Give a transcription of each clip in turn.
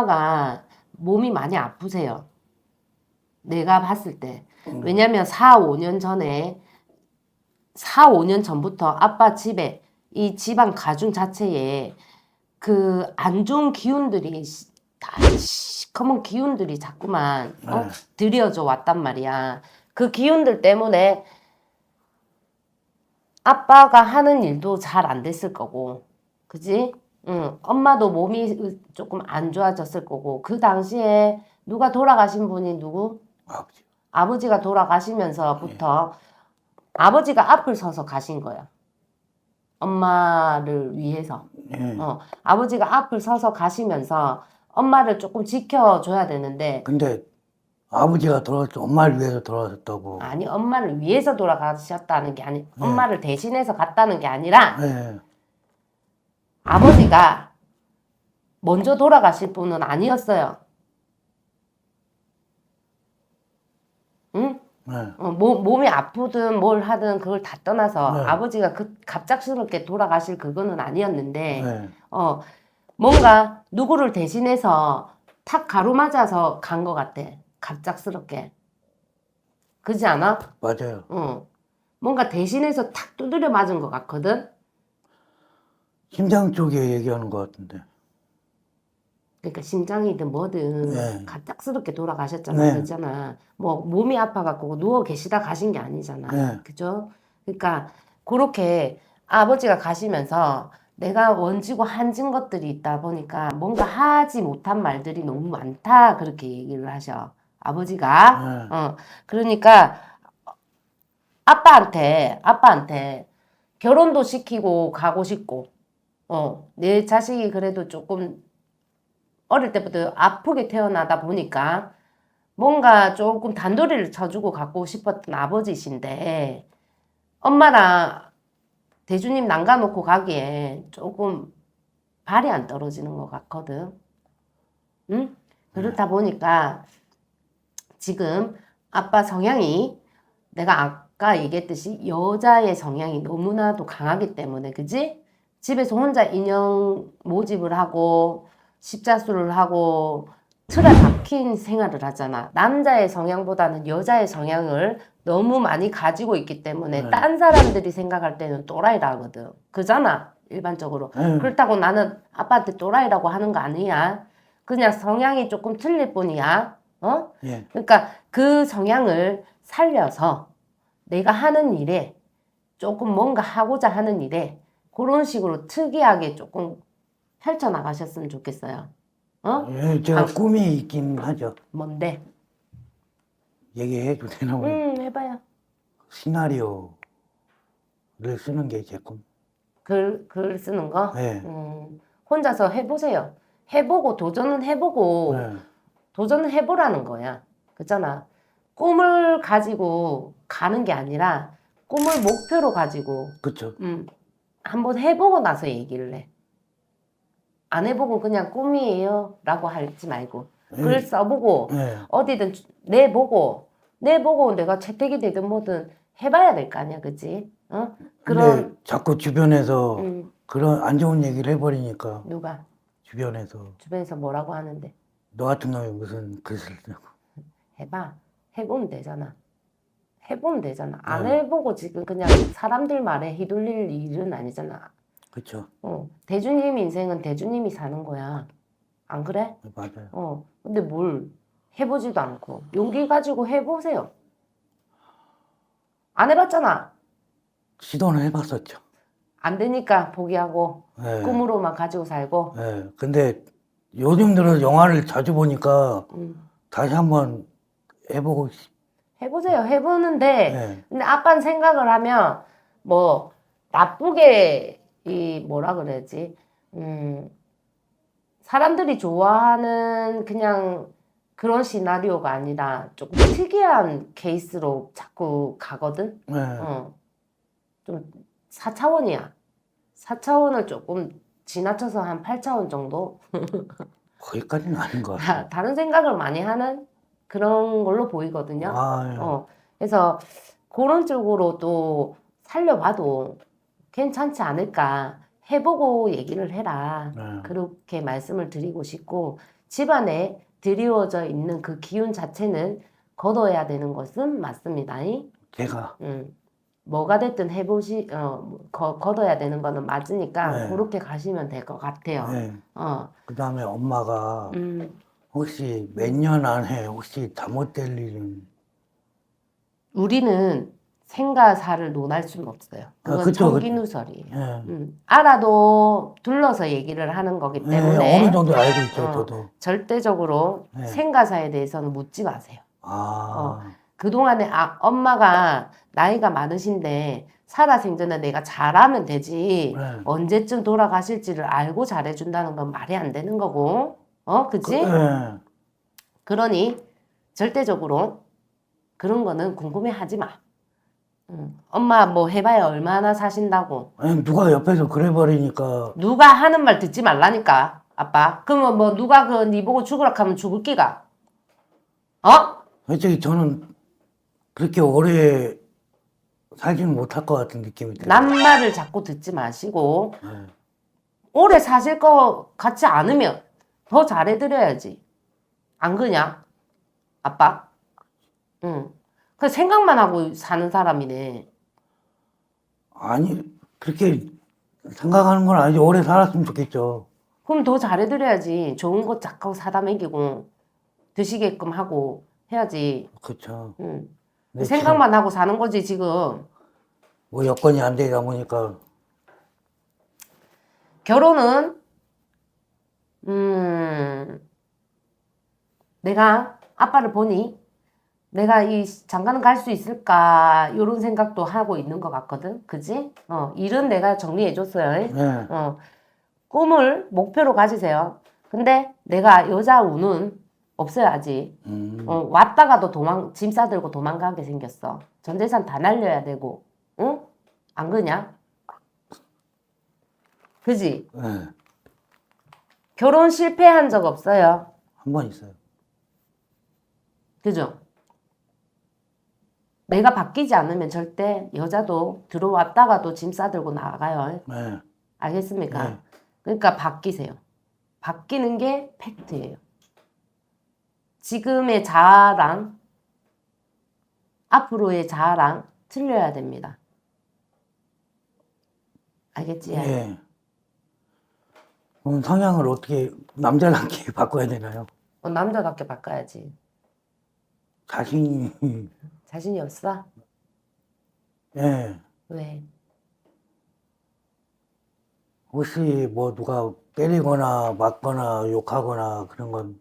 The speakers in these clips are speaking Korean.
엄마가 몸이 많이 아프세요. 내가 봤을 때. 왜냐면 4, 5년 전에 4, 5년 전부터 아빠 집에 이 집안 가중 자체에 그 안 좋은 기운들이 시- 다 시커먼 기운들이 자꾸만 어? 네. 들여져 왔단 말이야. 그 기운들 때문에 아빠가 하는 일도 잘 안 됐을 거고, 그지? 응, 엄마도 몸이 조금 안 좋아졌을 거고, 그 당시에 누가 돌아가신 분이 누구? 아버지. 아버지가 돌아가시면서부터 아버지가 앞을 서서 가신 거야. 엄마를 위해서. 예. 어, 아버지가 앞을 서서 가시면서 엄마를 조금 지켜줘야 되는데, 근데 아버지가 돌아왔어. 엄마를 위해서 돌아왔다고. 아니, 엄마를 위해서 돌아가셨다는 게 아니, 네. 엄마를 대신해서 갔다는 게 아니라, 예. 아버지가 먼저 돌아가실 분은 아니었어요. 응? 예. 어, 몸, 몸이 아프든 뭘 하든 그걸 다 떠나서 네. 아버지가 그 갑작스럽게 돌아가실 그거는 아니었는데, 예. 어, 뭔가 누구를 대신해서 탁 가로맞아서 간 것 같아. 갑작스럽게. 그지 않아? 맞아요. 어. 뭔가 대신해서 탁 두드려 맞은 것 같거든? 심장 쪽에 얘기하는 것 같은데. 그러니까 심장이든 뭐든 네. 갑작스럽게 돌아가셨잖아. 네. 그랬잖아. 뭐 몸이 아파갖고 누워 계시다 가신 게 아니잖아. 네. 그죠? 그러니까 그렇게 아버지가 가시면서 내가 원지고 한진 것들이 있다 보니까 뭔가 하지 못한 말들이 너무 많다 그렇게 얘기를 하셔. 아버지가. 네. 어. 그러니까 아빠한테 아빠한테 결혼도 시키고 가고 싶고 어, 내 자식이 그래도 조금 어릴 때부터 아프게 태어나다 보니까 뭔가 조금 단도리를 쳐주고 갖고 싶었던 아버지신데 엄마랑 대주님 남가놓고 가기에 조금 발이 안 떨어지는 것 같거든. 응? 그렇다 보니까 지금 아빠 성향이 내가 아까 얘기했듯이 여자의 성향이 너무나도 강하기 때문에 그지? 집에서 혼자 인형 모집을 하고 십자수를 하고 틀에 박힌 생활을 하잖아. 남자의 성향보다는 여자의 성향을 너무 많이 가지고 있기 때문에 네. 딴 사람들이 생각할 때는 또라이라 하거든. 그잖아. 일반적으로. 예. 그렇다고 나는 아빠한테 또라이라고 하는 거 아니야. 그냥 성향이 조금 틀릴 뿐이야. 어? 예. 그러니까 그 성향을 살려서 내가 하는 일에 조금 뭔가 하고자 하는 일에 그런 식으로 특이하게 조금 펼쳐 나가셨으면 좋겠어요. 어? 예, 제가 아. 꿈이 있긴 하죠. 뭔데? 얘기해도 되나? 뭐 음, 해봐요. 시나리오를 쓰는 게 제 꿈. 글, 글 쓰는 거? 예. 음, 혼자서 해보세요. 해보고 도전은 해보고 예. 도전을 해보라는 거야. 그잖아. 꿈을 가지고 가는 게 아니라 꿈을 목표로 가지고 그쵸. 음, 한번 해보고 나서 얘기를 해. 안 해보고 그냥 꿈이에요 라고 하지 말고 글 써보고 예. 어디든 주- 내보고 내보고 내가 채택이 되든 뭐든 해봐야 될 거 아니야 그치? 어? 근데 그런 자꾸 주변에서 음, 그런 안 좋은 얘기를 해버리니까 누가 주변에서 주변에서 뭐라고 하는데 너 같은 놈이 무슨 글을 쓰냐고. 해봐 해보면 되잖아 해보면 되잖아 안 네. 해보고 지금 그냥 사람들 말에 휘둘릴 일은 아니잖아 그쵸. 어, 대주님 인생은 대주님이 사는 거야 안 그래? 맞아요. 어, 근데 뭘 해보지도 않고 용기 가지고 해보세요. 안 해봤잖아. 시도는 해봤었죠. 안 되니까 포기하고 예. 꿈으로만 가지고 살고. 예. 근데 요즘 들어 영화를 자주 보니까 음, 다시 한번 해보고 싶. 해보세요. 해보는데 예. 근데 아빠는 생각을 하면 뭐 나쁘게 이 뭐라 그래야지 음 사람들이 좋아하는 그냥 그런 시나리오가 아니라 조금 특이한 케이스로 자꾸 가거든. 예. 어. 좀 4차원이야. 4차원을 조금 지나쳐서 한 8차원 정도? 거기까지는 아닌 것 같아요. 다, 다른 생각을 많이 하는 그런 걸로 보이거든요. 아, 예. 어. 그래서 그런 쪽으로 또 살려봐도 괜찮지 않을까. 해보고 얘기를 해라. 네. 그렇게 말씀을 드리고 싶고, 집안에 드리워져 있는 그 기운 자체는 걷어야 되는 것은 맞습니다. 제가 음. 뭐가 됐든 해보시, 어, 거, 걷어야 되는 거는 맞으니까 네. 그렇게 가시면 될 것 같아요. 네. 어, 그 다음에 엄마가 음, 혹시 몇 년 안에 혹시 잘못될 일은 우리는 생가사를 논할 수는 없어요. 그건 아, 그쵸, 그쵸. 청기누설이에요. 예. 음, 알아도 둘러서 얘기를 하는 거기 예, 때문에 어느 정도 알고 있죠 어. 저도 절대적으로 네. 생가사에 대해서는 묻지 마세요. 아 그동안에 아, 엄마가 나이가 많으신데 살아생전에 내가 잘하면 되지 네. 언제쯤 돌아가실지를 알고 잘해준다는 건 말이 안 되는 거고 어 그지? 예. 그러니 절대적으로 그런 거는 궁금해하지 마. 응. 엄마 뭐 해봐야 얼마나 사신다고 아니, 누가 옆에서 그래 버리니까 누가 하는 말 듣지 말라니까 아빠 그러면 뭐 누가 그 니 보고 죽으라 하면 죽을 끼가 어? 솔직히 저는 그렇게 오래 살지는 못할 것 같은 느낌이 들어요. 남 말을 자꾸 듣지 마시고 예. 오래 사실 것 같지 않으면 더 잘해드려야지. 안 그냐? 아빠? 응. 그 생각만 하고 사는 사람이네. 아니 그렇게 생각하는 건 아니지 오래 살았으면 좋겠죠. 그럼 더 잘해드려야지. 좋은 거 자꾸 사다 먹이고 드시게끔 하고 해야지. 그렇죠. 응. 생각만 하고 사는 거지. 지금 뭐 여건이 안 되다 보니까 결혼은 음. 내가 아빠를 보니 내가 이 장가는 갈 수 있을까 이런 생각도 하고 있는 것 같거든. 그지? 어 일은 내가 정리해 줬어요. 예. 어. 꿈을 목표로 가지세요. 근데 내가 여자 운은 없어요 아직. 음. 어, 왔다가도 도망 짐 싸들고 도망가게 생겼어. 전 재산 다 날려야 되고. 응 안 그냐? 그지? 예. 결혼 실패한 적 없어요. 한 번 있어요. 그죠? 내가 바뀌지 않으면 절대 여자도 들어왔다가도 짐 싸들고 나가요. 예. 알겠습니까? 네. 그러니까 바뀌세요. 바뀌는 게 팩트예요. 지금의 자아랑 앞으로의 자아랑 틀려야 됩니다. 알겠지? 예. 그럼 성향을 어떻게 남자답게 바꿔야 되나요? 어, 남자답게 바꿔야지. 자신이 자신이 없어? 예. 왜? 혹시 뭐 누가 때리거나 맞거나 욕하거나 그런 건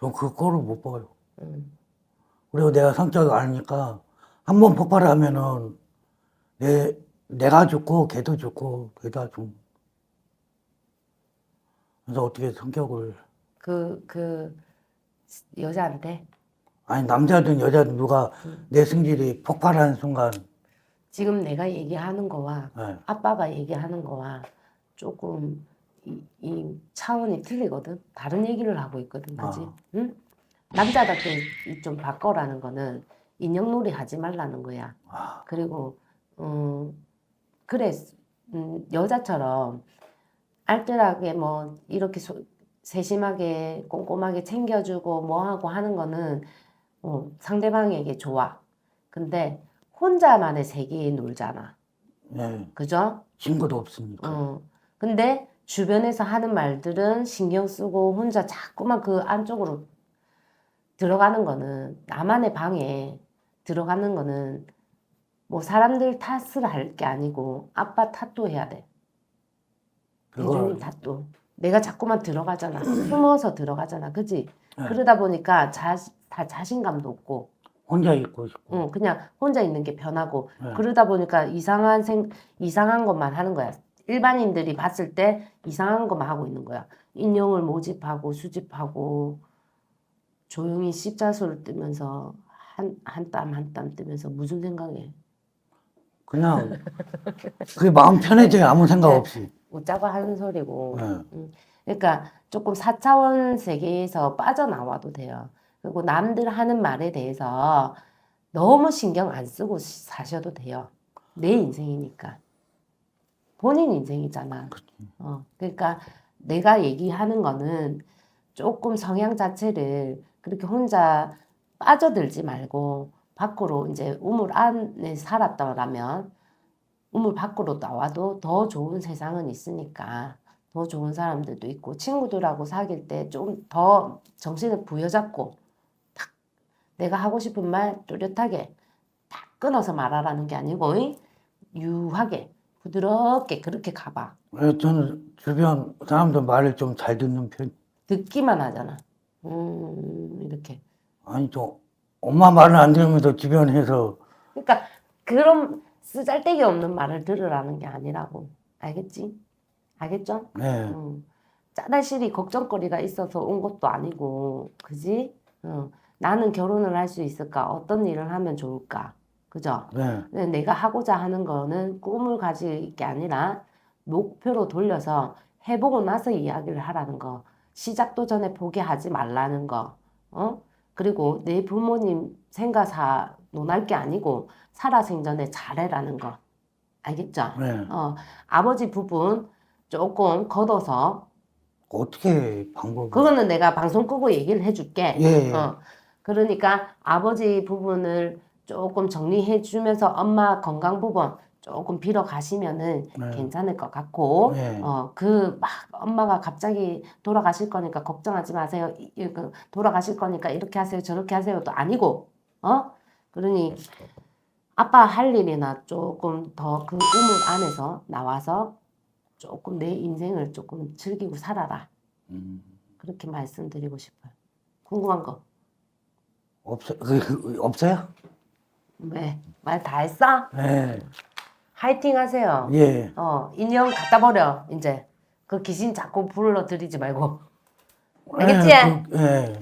전 그거를 못 봐요. 음. 그리고 내가 성격을 아니까 한 번 폭발하면은 내 내가 죽고 걔도 죽고 걔다 좀 그래서 어떻게 성격을 그, 그, 여자한테 아니 남자든 여자든 누가 음. 내 승질이 폭발하는 순간 지금 내가 얘기하는 거와 예. 아빠가 얘기하는 거와 조금 이, 이 차원이 틀리거든. 다른 얘기를 하고 있거든, 그지? 아. 응? 남자답게 이 좀 바꿔라는 거는 인형놀이 하지 말라는 거야. 아, 그리고 음, 그래 음, 여자처럼 알뜰하게 뭐 이렇게 소- 세심하게 꼼꼼하게 챙겨주고 뭐 하고 하는 거는 어, 상대방에게 좋아. 근데 혼자만의 세계에 놀잖아. 예. 그죠? 친구도 없으니까. 어. 근데 주변에서 하는 말들은 신경 쓰고 혼자 자꾸만 그 안쪽으로 들어가는 거는 나만의 방에 들어가는 거는 뭐 사람들 탓을 할 게 아니고 아빠 탓도 해야 돼. 그걸 이준님 탓도. 내가 자꾸만 들어가잖아. 숨어서 들어가잖아. 그지? 네. 그러다 보니까 자, 다 자신감도 없고 혼자 있고 싶고. 응, 그냥 혼자 있는 게 편하고 네. 그러다 보니까 이상한 생 이상한 것만 하는 거야. 일반인들이 봤을 때 이상한 것만 하고 있는 거야. 인형을 모집하고 수집하고 조용히 십자수를 뜨면서 한 한 땀 한 땀 뜨면서 무슨 생각해? 그냥 그게 마음 편해져요. 아무 생각 네. 없이. 웃자고 하는 소리고. 예. 그러니까 조금 사차원 세계에서 빠져나와도 돼요. 그리고 남들 하는 말에 대해서 너무 신경 안 쓰고 사셔도 돼요. 내 인생이니까. 본인 인생이잖아. 어, 그러니까 내가 얘기하는 거는 조금 성향 자체를 그렇게 혼자 빠져들지 말고 밖으로 이제 우물 안에 살았다라면 우물 밖으로 나와도 더 좋은 세상은 있으니까 더 좋은 사람들도 있고 친구들하고 사귈 때 좀 더 정신을 부여잡고 딱 내가 하고 싶은 말 뚜렷하게 딱 끊어서 말하라는 게 아니고 이? 유하게 부드럽게 그렇게 가봐 왜 저는 주변 사람들 말을 좀 잘 듣는 편. 듣기만 하잖아 음 이렇게 아니 저 엄마 말을 안 들으면서 주변에서 그러니까 그런 쓰잘데기 없는 말을 들으라는 게 아니라고 알겠지? 알겠죠? 네. 음. 짜다실이 걱정거리가 있어서 온 것도 아니고, 그지? 어. 나는 결혼을 할 수 있을까? 어떤 일을 하면 좋을까? 그죠? 네. 내가 하고자 하는 거는 꿈을 가질 게 아니라 목표로 돌려서 해보고 나서 이야기를 하라는 거. 시작도 전에 포기하지 말라는 거. 어? 그리고 내 부모님 생가사 논할 게 아니고 살아생전에 잘해라는 거. 알겠죠? 네. 어, 아버지 부분 조금 걷어서 어떻게 방법을? 그거는 내가 방송 끄고 얘기를 해줄게. 예, 예. 어, 그러니까 아버지 부분을 조금 정리해 주면서 엄마 건강 부분 조금 빌어 가시면은 네. 괜찮을 것 같고, 네. 어, 그 막 엄마가 갑자기 돌아가실 거니까 걱정하지 마세요. 이- 이- 그 돌아가실 거니까 이렇게 하세요, 저렇게 하세요도 아니고, 어? 그러니 아빠 할 일이나 조금 더 그 우물 안에서 나와서 조금 내 인생을 조금 즐기고 살아라. 음, 그렇게 말씀드리고 싶어요. 궁금한 거? 없어 그, 그, 없어요? 왜? 말 다 했어? 네. 화이팅 하세요. 예. 어, 인형 갖다 버려, 이제. 그 귀신 자꾸 불러들이지 말고. 알겠지? 예, 그, 예.